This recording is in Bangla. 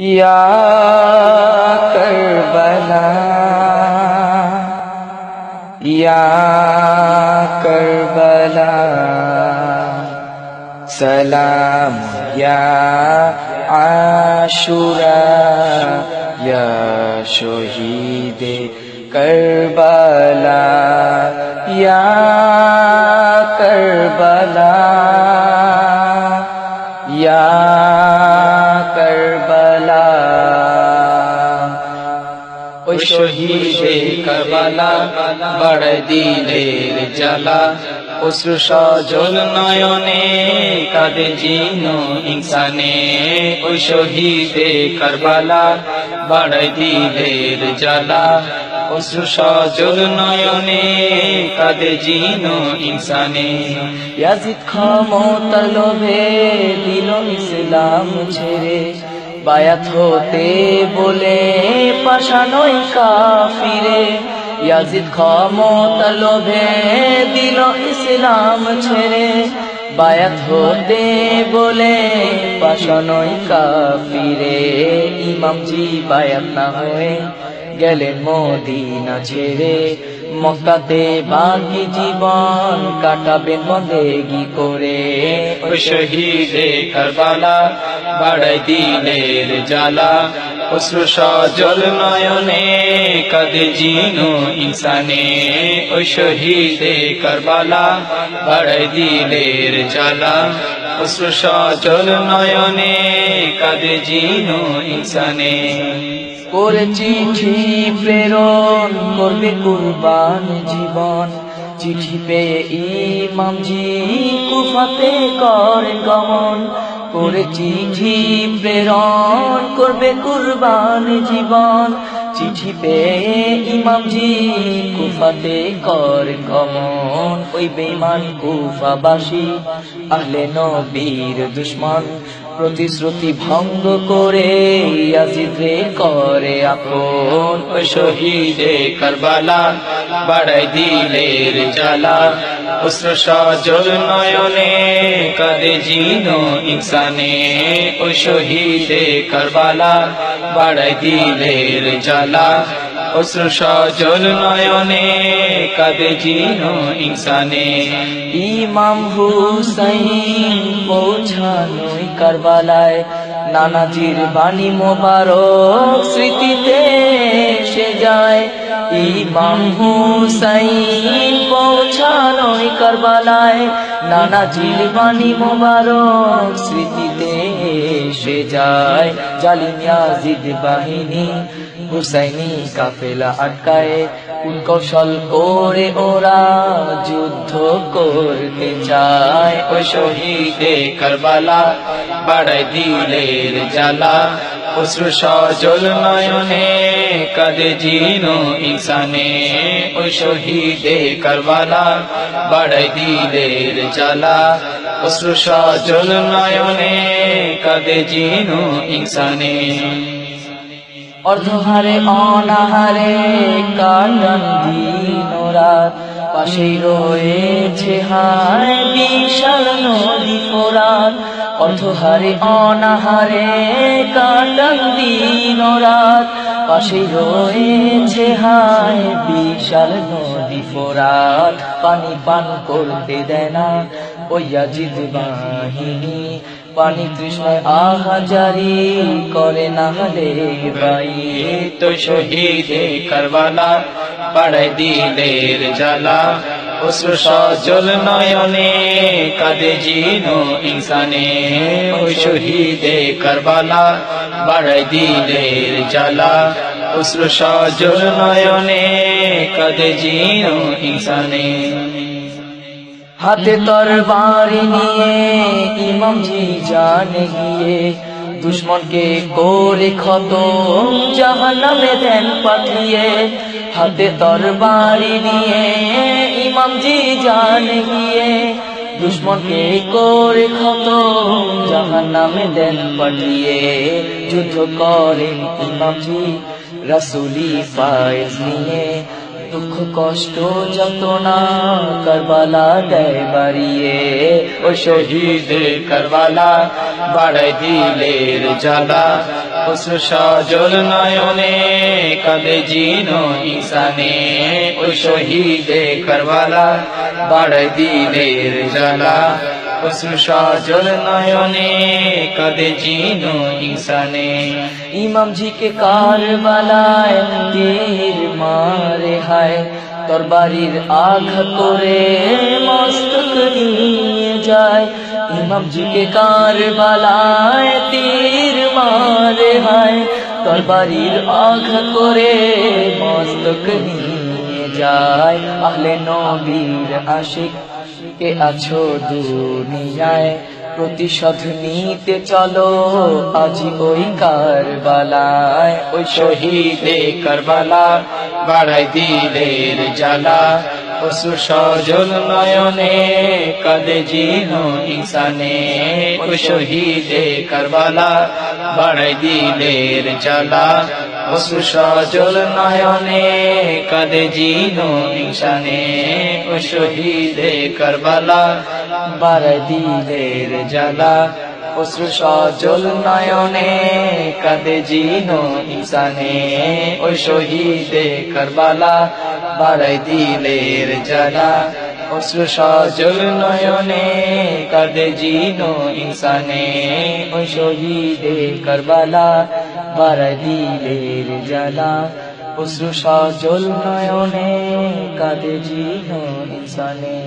یا کربلا یا کربلا سلام یا عاشورا یا شہید کربلا یا کربلا۔ শহীদে করবালা বড় দিলের জ্বালা অশ্রু সজল নয়নে কাঁদে জিনো ইনসানে ওই শহীদে করবালা বড় ইসলাম ছেড়ে বায়াত হতে বলে পাশানই কাফিরে। ইয়াজিদ ক্ষমতা লোভে দিল ইসলাম ছেড়ে। বায়াত হতে বলে পাশানই কাফিরে। ইমামজি বায়াত না হয়ে গেলেন মদিনা ছেড়ে। মক্কাতে বাকি জীবন কাটাবেন বন্দেগি করে। ওই শহীদে কারবালা, বাড়াই দিলের জ্বালা। অশ্রু সজল নয়নে কাদে জিনো ইনসানে। ওই শহীদে কারবালা, বাড়াই দিলের জ্বালা। অশ্রু সজল নয়নে কাদে জিনো ইনসানে। করে চিঠি প্রেরণ, করবে কুরবান জীবন। চিঠি পেয়ে ইমামজি কুফাতে করেন গমন। করে চিঠি প্রেরণ, করবে কুরবান জীবন। চিঠি পেয়ে ইমামজি কুফাতে করেন গমন। ওই বেমান কুফাবাসী, আহলে নবীর দুশ্মন। প্রতিশ্রুতি ভঙ্গ করে আজিদে করে আপন ওই শহীদে কারবালা, বাড়াই দিলের জ্বালা। অস্ত্র সজল নয়নে কাদে জিনো ইনসানে ওই শহীদে কারবালা, বাড়াই দিলের জ্বালা। অস্ত্র সজল নয়নে কাদে জিনো ইনসানে। ইমাম হুসাইন পৌঁছানোই কারবালায়। নানাজির বাণী মোবারক স্মৃতিতে সে যায়। ইমাম হুসাইন পৌঁছানোই কারবালায়। নানাজির বাণী মোবারক স্মৃতিতে সে যায়। জালিম ইয়াজিদ বাহিনী হুসাইনি কাফেলা আটকায় কোন কৌশল করে ওরা যুদ্ধ করতে চায়? ওই শহীদে কারবালা বাড়াই দিলের জ্বালা। অশ্রু সজল নয়নে কাদে জিনো ইনসানে। ওই শহীদে কারবালা বাড়াই দিলের জ্বালা। অশ্রু সজল নয়নে কাদে জিনো ইনসানে। অর্ধহারে অনাহারে কাটান দিন রাত পাশেই রয়েছে হায় বিশাল নদী ফোরাত অর্ধহারে অনাহারে কাটান দিন রাত পাশেই রয়েছে হায় বিশাল নদী ফোরাত পানি পান করতে দেয় না ওয়াজিদ বাহিনী, পানি তৃষ্ণায় আহাজারি করে না হলে ভাই। তো শহীদে কারবালা পাড়াই দিলের জ্বালা। অশ্রু সজল নয়নে কাদে জিনো ইনসানে। ওই শহীদে কারবালা বাড়াই দিলের জ্বালা। অশ্রু সজল নয়নে কাদে জিনো ইনসানে। হাতে তরবারি নিয়ে ইমামজি জানে গিয়ে দুশ্মনকে করে ক্ষত, জাহান্নামে দেন পাঠিয়ে। হাতে তরবারি নিয়ে ইমামজি জানে গিয়ে দুশ্মনকে করে ক্ষত, জাহান্নামে দেন পাঠিয়ে। যুদ্ধ করেন ইমামজি রসুলি ফায়েজ নিয়ে। দুঃখ, কষ্ট, যন্ত্রণা কারবালা দেয় বাড়িয়ে। ও শহীদে করবালা বাড়াই দিলের জ্বালা। অশ্রু সজল নয়নে কাঁদে জিনো ইসানে ও শহীদে করবালা বাড়াই দিলের জ্বালা। অশ্রু সজল নয়নে কাঁদে জিনো ইসানে ইমাম জি কে কারবালায় তীর মারে হায় তরবারির আঘাত করে মস্তক নিয়ে যায়। ইমাম জি কে কারবালায় তীর মারে হায় তরবারির আঘাত করে মস্তক নিয়ে যায়। আহলে নবীর আশিক কে আছো দুনিয়ায়, প্রতিশোধ নিতে চলো আজি ওই কারবালায়। ওই শহীদে করবালা, বাড়াই দিলের জ্বালা। অসু সজল নয়নে কাদে জিনো ইসানে ও শহীদে করবালা বাড়াই দিলের জ্বালা। অসু সজল নয়নে কাদে জিনো ইসানে ও শহীদে করবালা বাড়াই দিলের জ্বালা। অশ্রু সজল নয়নে কাঁদে জিনো ইসানে ওই শহীদে করবালা বাড়াই দিলের জ্বালা। অশ্রু সজল নয়নে কাঁদে জিনো ইসানে ওই শহীদে করবালা বাড়াই দিলের জ্বালা। অশ্রু সজল নয়নে কাঁদে জিনো ইসানে